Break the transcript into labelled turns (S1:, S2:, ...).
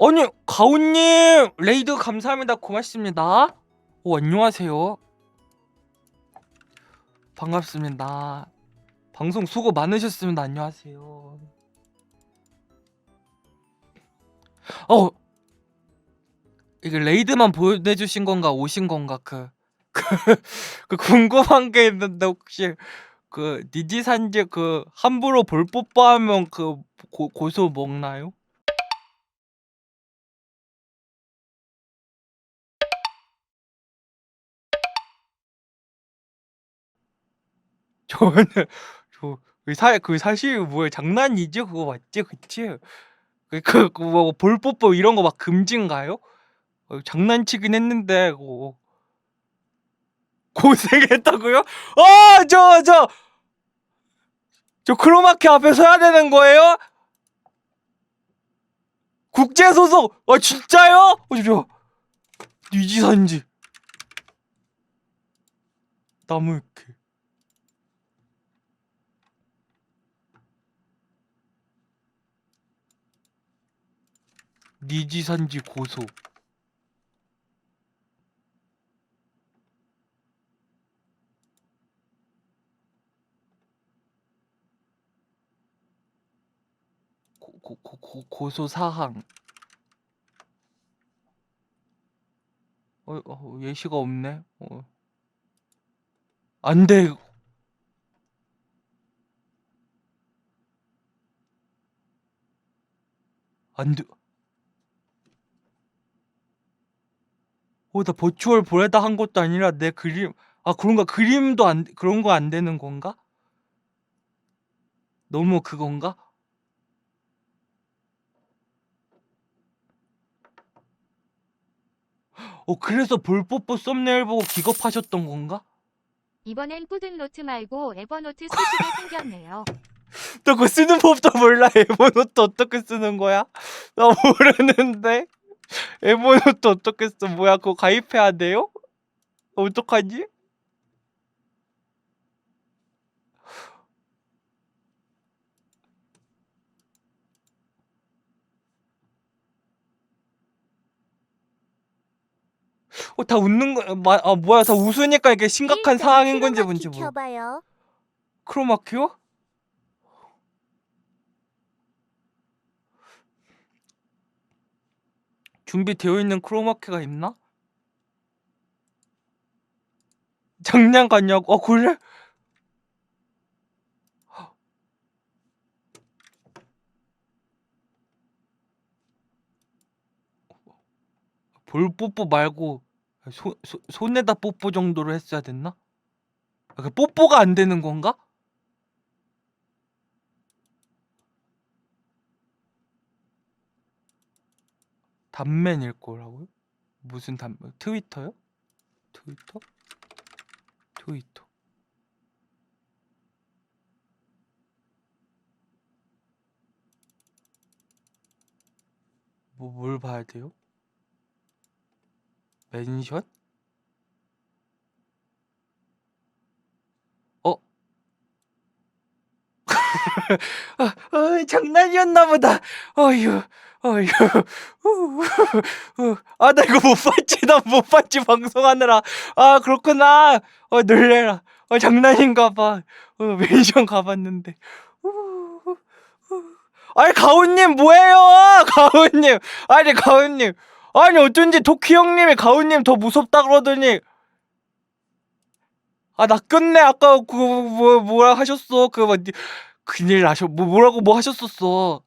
S1: 아니 가온님 레이드 감사합니다. 고맙습니다. 오 안녕하세요. 반갑습니다. 방송 수고 많으셨습니다. 안녕하세요. 어 이게 레이드만 보내주신 건가 오신 건가? 그, 그, 그 궁금한 게 있는데 혹시 그 니지산지 그 함부로 볼 뽀뽀하면 그 고, 고소 먹나요? 저는 저 그 사, 그 사실 뭐야 장난이지 그거 맞지 그치? 그그 뭐 볼뽀뽀 이런 거 막 금지인가요? 어, 장난치긴 했는데 그거 고생했다고요? 아 저 저 저 크로마키 앞에 서야 되는 거예요? 국제 소속 아 진짜요? 어 저, 니지산지 나무 이렇게 니지산지 고소. 고, 고, 고, 고, 고소 사항. 어, 어 예시가 없네. 어. 안 돼. 안 돼 어, 나 버추얼 보내다 한 것도 아니라 내 그림 아 그런가 그림도 안 그런 거 안 되는 건가? 너무 그건가? 어 그래서 볼뽀뽀 썸네일 보고 기겁하셨던 건가?
S2: 이번엔 푸드노트 말고 에버노트 쓰시게 생겼네요.
S1: 나 그거 쓰는 법도 몰라 에버노트 어떻게 쓰는 거야? 나 모르는데 에버노트 어떻게 써? 뭐야 그거 가입해야 돼요? 어떡하지? 어, 다 웃는 거, 마, 아, 뭐야, 다 웃으니까 이게 심각한 상황인 건지 뭔지 모르.
S3: 켜봐요.
S1: 크로마키요? 준비되어 있는 크로마키가 있나? 장난 같냐고? 어 그래? 볼 뽀뽀 말고 손, 손, 손에다 뽀뽀 정도로 했어야 됐나? 아, 그 뽀뽀가 안 되는 건가? 단맨일 거라고요? 무슨 단 트위터요? 트위터? 트위터. 뭐 뭘 봐야 돼요? 멘션? 어? 아, 어, 장난이었나 보다. 어휴, 어휴. 아, 나 이거 못 봤지. 나 못 봤지. 방송하느라. 아, 그렇구나. 어, 놀래라. 어, 장난인가 봐. 어, 멘션 가봤는데. 아니, 가훈님, 뭐예요? 가훈님. 아니, 가훈님. 아니, 어쩐지 도키 형님이 가훈님 더 무섭다 그러더니. 아, 나 끝내. 아까 그, 뭐, 뭐라 하셨어. 그, 뭐, 니- 큰일 나셔. 뭐, 뭐라고 뭐 하셨었어.